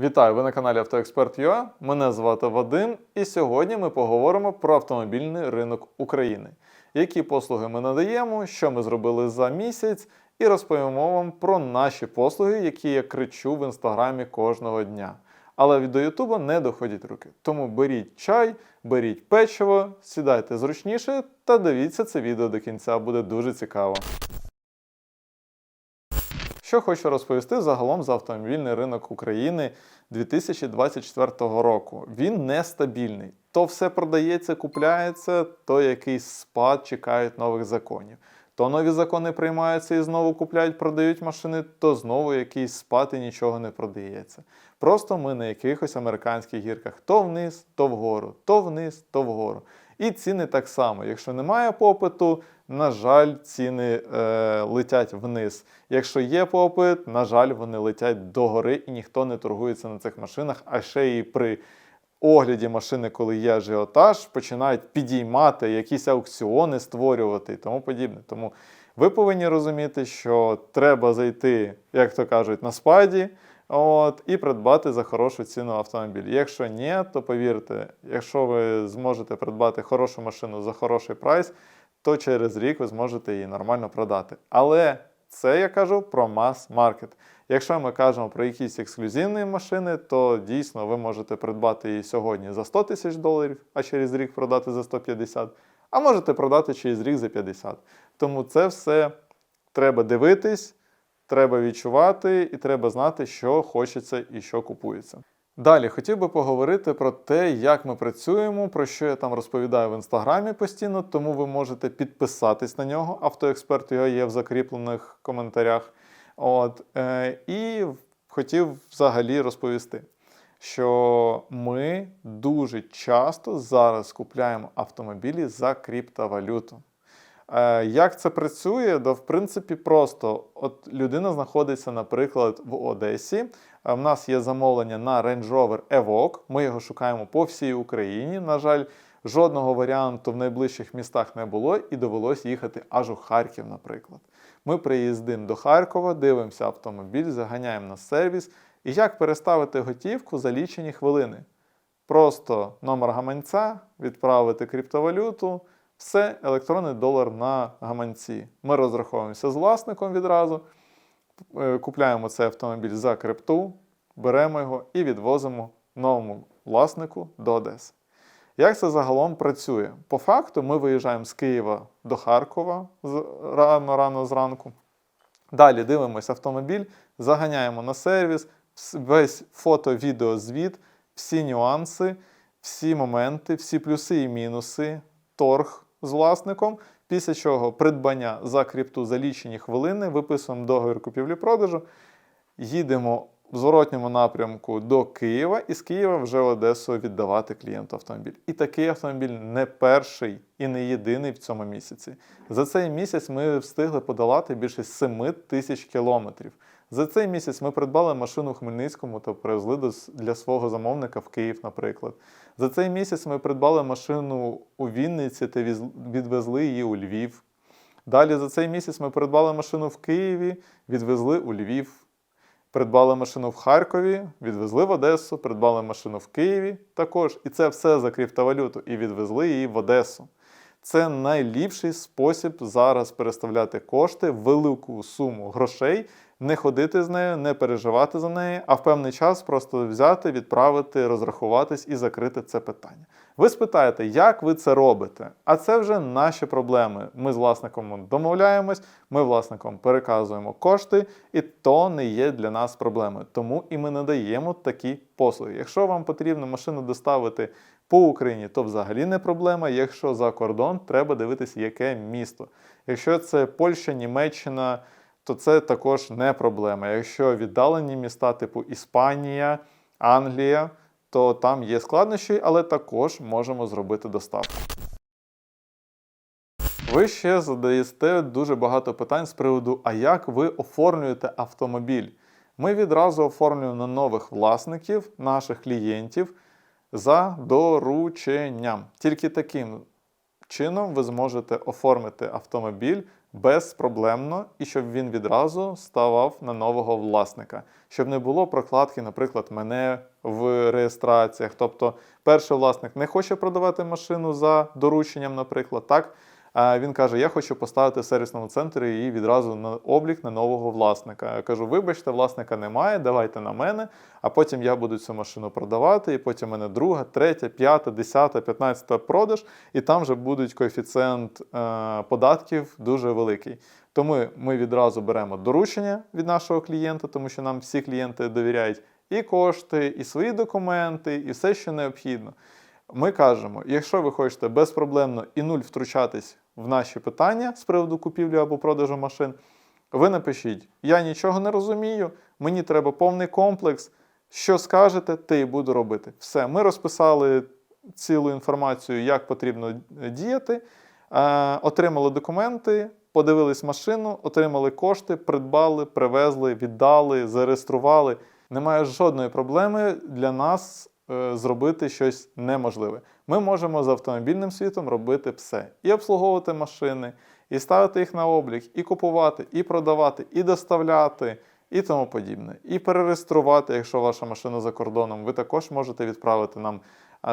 Вітаю! Ви на каналі AutoExpert.ua. Мене звати Вадим, і сьогодні ми поговоримо про автомобільний ринок України. Які послуги ми надаємо, що ми зробили за місяць, і розповімо вам про наші послуги, які я кричу в інстаграмі кожного дня. Але від до Ютуба не доходять руки. Тому беріть чай, беріть печиво, сідайте зручніше та дивіться це відео до кінця, буде дуже цікаво. Що хочу розповісти загалом за автомобільний ринок України 2024 року. Він нестабільний. То все продається, купляється, то якийсь спад чекають нових законів. То нові закони приймаються і знову купляють, продають машини, то знову якийсь спад і нічого не продається. Просто ми на якихось американських гірках то вниз, то вгору, то вниз, то вгору. І ціни так само. Якщо немає попиту, на жаль, ціни е, летять вниз. Якщо є попит, на жаль, вони летять догори і ніхто не торгується на цих машинах, а ще і при огляді машини, коли є ажіотаж, починають підіймати якісь аукціони, створювати і тому подібне. Тому ви повинні розуміти, що треба зайти, як то кажуть, на спаді. От, і придбати за хорошу ціну автомобіль. Якщо ні, то повірте, якщо ви зможете придбати хорошу машину за хороший прайс, то через рік ви зможете її нормально продати. Але це я кажу про мас-маркет. Якщо ми кажемо про якісь ексклюзивні машини, то дійсно ви можете придбати її сьогодні за 100 тисяч доларів, а через рік продати за 150, а можете продати через рік за 50. Тому це все треба дивитись. Треба відчувати і треба знати, що хочеться і що купується. Далі хотів би поговорити про те, як ми працюємо, про що я там розповідаю в інстаграмі постійно, тому ви можете підписатись на нього. Автоексперт його є в закріплених коментарях. От, е, І хотів взагалі розповісти, що ми дуже часто зараз купляємо автомобілі за криптовалюту. Е, Як це працює? Да, в принципі, просто от людина знаходиться, наприклад, в Одесі. В нас є замовлення на Range Rover Evoque. Ми його шукаємо по всій Україні. На жаль, жодного варіанту в найближчих містах не було, і довелось їхати аж у Харків, наприклад. Ми приїздимо до Харкова, дивимося автомобіль, заганяємо на сервіс. І як переставити готівку за лічені хвилини? Просто номер гаманця, відправити криптовалюту. Все, електронний долар на гаманці. Ми розраховуємося з власником відразу, купляємо цей автомобіль за крипту, беремо його і відвозимо новому власнику до Одеси. Як це загалом працює? По факту, ми виїжджаємо з Києва до Харкова рано рано зранку. Далі дивимося автомобіль, заганяємо на сервіс, весь фото-відеозвіт, всі нюанси, всі моменти, всі плюси і мінуси, торг з власником. Після чого придбання за крипту за лічені хвилини, виписуємо договір купівлі-продажу, їдемо в зворотньому напрямку до Києва і з Києва вже в Одесу віддавати клієнту автомобіль. І такий автомобіль не перший і не єдиний в цьому місяці. За цей місяць ми встигли подолати більше 7 тисяч кілометрів. За цей місяць ми придбали машину в Хмельницькому та привезли для свого замовника в Київ, наприклад. За цей місяць ми придбали машину у Вінниці та відвезли її у Львів. Далі за цей місяць ми придбали машину в Києві, відвезли у Львів. Придбали машину в Харкові, відвезли в Одесу, придбали машину в Києві також. І це все за криптовалюту, і відвезли її в Одесу. Це найліпший спосіб зараз переставляти кошти, велику суму грошей, не ходити з нею, не переживати за неї, а в певний час просто взяти, відправити, розрахуватись і закрити це питання. Ви спитаєте, як ви це робите? А це вже наші проблеми. Ми з власником домовляємось, ми власником переказуємо кошти, і то не є для нас проблемою. Тому і ми надаємо такі послуги. Якщо вам потрібно машину доставити по Україні, то взагалі не проблема. Якщо за кордон, треба дивитися, яке місто. Якщо це Польща, Німеччина, то це також не проблема. Якщо віддалені міста, типу Іспанія, Англія, то там є складнощі, але також можемо зробити доставку. Ви ще задаєте дуже багато питань з приводу, а як ви оформлюєте автомобіль? Ми відразу оформлюємо на нових власників, наших клієнтів за дорученням. Тільки таким чином ви зможете оформити автомобіль безпроблемно і щоб він відразу ставав на нового власника, щоб не було прокладки, наприклад, мене в реєстраціях. Тобто, перший власник не хоче продавати машину за дорученням, наприклад, так. Він каже: Я хочу поставити в сервісному центрі її відразу на облік на нового власника. Я кажу: вибачте, власника немає, давайте на мене, а потім я буду цю машину продавати, і потім в мене друга, третя, п'ята, десята, п'ятнадцята продаж, і там вже буде коефіцієнт е, податків дуже великий. Тому ми відразу беремо доручення від нашого клієнта, тому що нам всі клієнти довіряють і кошти, і свої документи, і все, що необхідно. Ми кажемо, якщо ви хочете безпроблемно і нуль втручатись в наші питання з приводу купівлі або продажу машин, ви напишіть: я нічого не розумію, мені треба повний комплекс. Що скажете, те і буду робити. Все, ми розписали цілу інформацію, як потрібно діяти, е, отримали документи, подивились машину, отримали кошти, придбали, привезли, віддали, зареєстрували. Немає жодної проблеми для нас е, зробити щось неможливе. Ми можемо з автомобільним світом робити все: і обслуговувати машини, і ставити їх на облік, і купувати, і продавати, і доставляти, і тому подібне. І перереєструвати, якщо ваша машина за кордоном, ви також можете відправити нам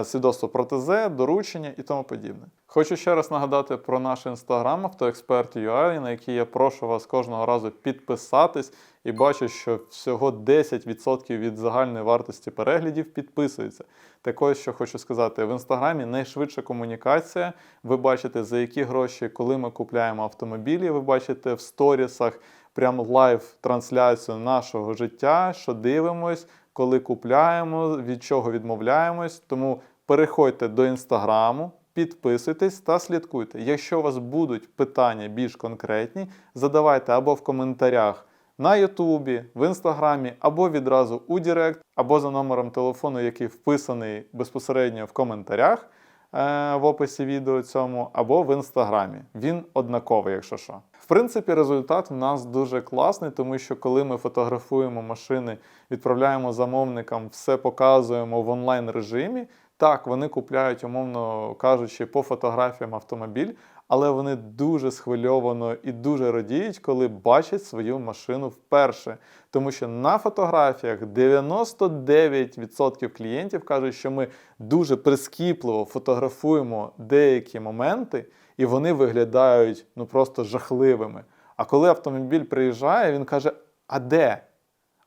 свідоцтво про ТЗ, доручення і тому подібне. Хочу ще раз нагадати про наш інстаграм автоексперт.ua, на який я прошу вас кожного разу підписатись і бачу, що всього 10% від загальної вартості переглядів підписується. Також, що хочу сказати, в інстаграмі найшвидша комунікація. Ви бачите, за які гроші, коли ми купляємо автомобілі, ви бачите в сторісах прям лайв-трансляцію нашого життя, що дивимось, коли купляємо, від чого відмовляємось. Тому переходьте до інстаграму. Підписуйтесь та слідкуйте. Якщо у вас будуть питання більш конкретні, задавайте або в коментарях на Ютубі, в Інстаграмі, або відразу у Директ, або за номером телефону, який вписаний безпосередньо в коментарях в описі відео цьому, або в інстаграмі. Він однаковий, якщо що. В принципі, результат в нас дуже класний, тому що коли ми фотографуємо машини, відправляємо замовникам, все показуємо в онлайн режимі. Так, вони купляють, умовно кажучи, по фотографіям автомобіль, але вони дуже схвильовано і дуже радіють, коли бачать свою машину вперше. Тому що на фотографіях 99% клієнтів кажуть, що ми дуже прискіпливо фотографуємо деякі моменти, і вони виглядають ну просто жахливими. А коли автомобіль приїжджає, він каже: А де?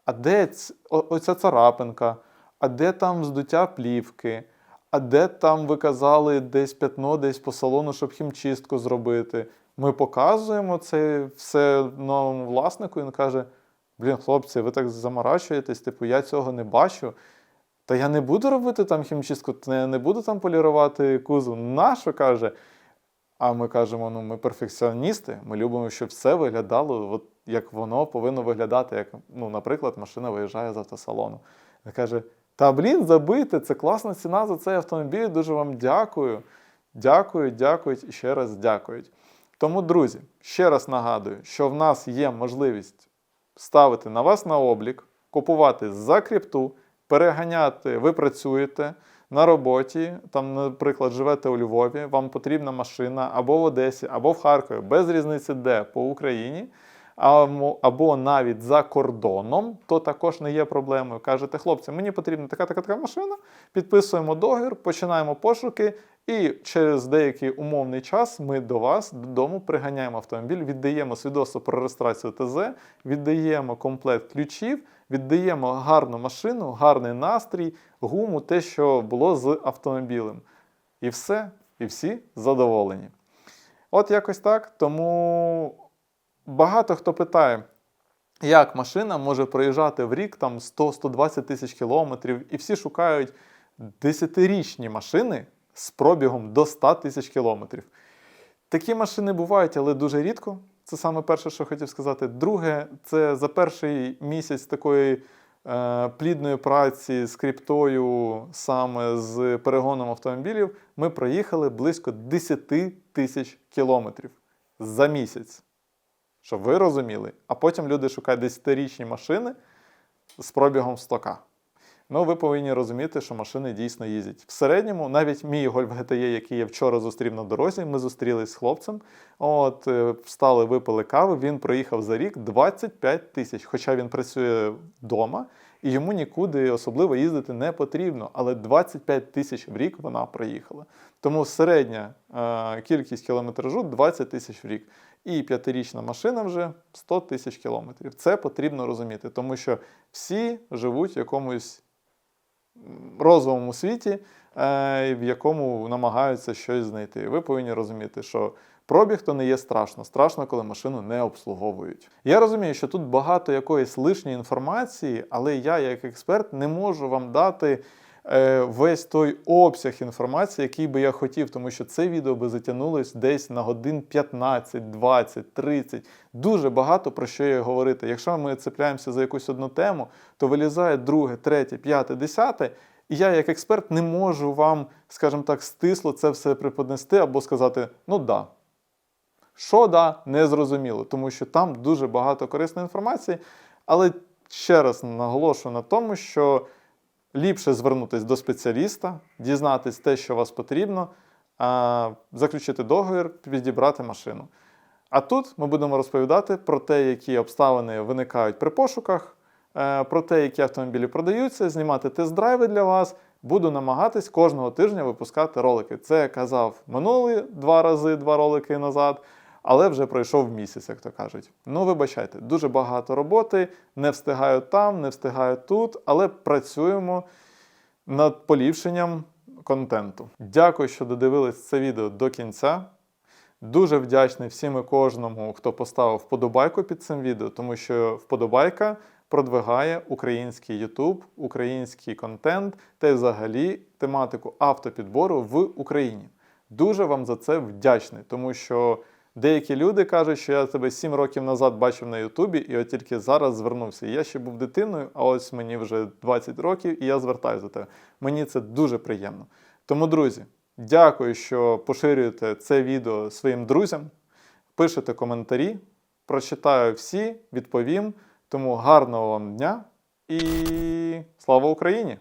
А де оця царапинка? А де там здуття плівки? А де там ви казали десь п'ятно, десь по салону, щоб хімчистку зробити? Ми показуємо це все новому власнику, і він каже: Блін, хлопці, ви так заморачуєтесь, типу, я цього не бачу. Та я не буду робити там хімчистку, я не буду там полірувати кузов. Нащо каже? А ми кажемо: ну ми перфекціоністи, ми любимо, щоб все виглядало, от, як воно повинно виглядати, як, ну, наприклад, машина виїжджає з автосалону. Він каже: Та блін, забити, це класна ціна за цей автомобіль. Дуже вам дякую. Дякують, дякують і ще раз дякують. Тому, друзі, ще раз нагадую, що в нас є можливість ставити на вас на облік, купувати за крипту, переганяти, ви працюєте на роботі, там, наприклад, живете у Львові, вам потрібна машина або в Одесі, або в Харкові, без різниці де по Україні, або навіть за кордоном, то також не є проблемою. Кажете, хлопці, мені потрібна така така така машина, підписуємо договір, починаємо пошуки, і через деякий умовний час ми до вас додому приганяємо автомобіль, віддаємо свідоцтво про реєстрацію ТЗ, віддаємо комплект ключів, віддаємо гарну машину, гарний настрій, гуму, те, що було з автомобілем. І все, і всі задоволені. От якось так. Тому багато хто питає, як машина може проїжджати в рік там 100-120 тисяч кілометрів, і всі шукають 10-річні машини з пробігом до 100 тисяч кілометрів. Такі машини бувають, але дуже рідко. Це саме перше, що хотів сказати. Друге, це за перший місяць такої е, плідної праці з криптою, саме з перегоном автомобілів, ми проїхали близько 10 тисяч кілометрів за місяць. Щоб ви розуміли. А потім люди шукають 10-річні машини з пробігом 100к. Ну, ви повинні розуміти, що машини дійсно їздять. В середньому, навіть мій Golf GTE, який я вчора зустрів на дорозі, ми зустрілись з хлопцем. От, е, встали, випили кави. Він проїхав за рік 25 тисяч. Хоча він працює вдома, і йому нікуди особливо їздити не потрібно. Але 25 тисяч в рік вона проїхала. Тому середня е, кількість кілометражу 20 тисяч в рік. І п'ятирічна машина вже 100 тисяч кілометрів. Це потрібно розуміти, тому що всі живуть в якомусь розовому світі, е, в якому намагаються щось знайти. Ви повинні розуміти, що пробіг то не є страшно. Страшно, коли машину не обслуговують. Я розумію, що тут багато якоїсь лишньої інформації, але я, як експерт, не можу вам дати. Е, Весь той обсяг інформації, який би я хотів, тому що це відео би затягнулось десь на годин 15, 20, 30. Дуже багато про що є говорити. Якщо ми цепляємося за якусь одну тему, то вилізає друге, третє, п'яте, десяте. І я, як експерт, не можу вам, скажімо так, стисло це все преподнести або сказати, ну да. Що да, не зрозуміло, тому що там дуже багато корисної інформації. Але ще раз наголошую на тому, що ліпше звернутися до спеціаліста, дізнатись те, що вас потрібно, заключити договір, підібрати машину. А тут ми будемо розповідати про те, які обставини виникають при пошуках, е, про те, які автомобілі продаються, знімати тест-драйви для вас. Буду намагатись кожного тижня випускати ролики. Це я казав минулі два рази, два ролики назад, але вже пройшов місяць, як то кажуть. Ну, вибачайте, дуже багато роботи, не встигаю там, не встигаю тут, але працюємо над поліпшенням контенту. Дякую, що додивились це відео до кінця. Дуже вдячний всім і кожному, хто поставив вподобайку під цим відео, тому що вподобайка продвигає український YouTube, український контент та й взагалі тематику автопідбору в Україні. Дуже вам за це вдячний, тому що деякі люди кажуть, що я тебе 7 років назад бачив на Ютубі, і от тільки зараз звернувся. Я ще був дитиною, а ось мені вже 20 років, і я звертаюся до тебе. Мені це дуже приємно. Тому, друзі, дякую, що поширюєте це відео своїм друзям, пишете коментарі, прочитаю всі, відповім. Тому гарного вам дня і слава Україні!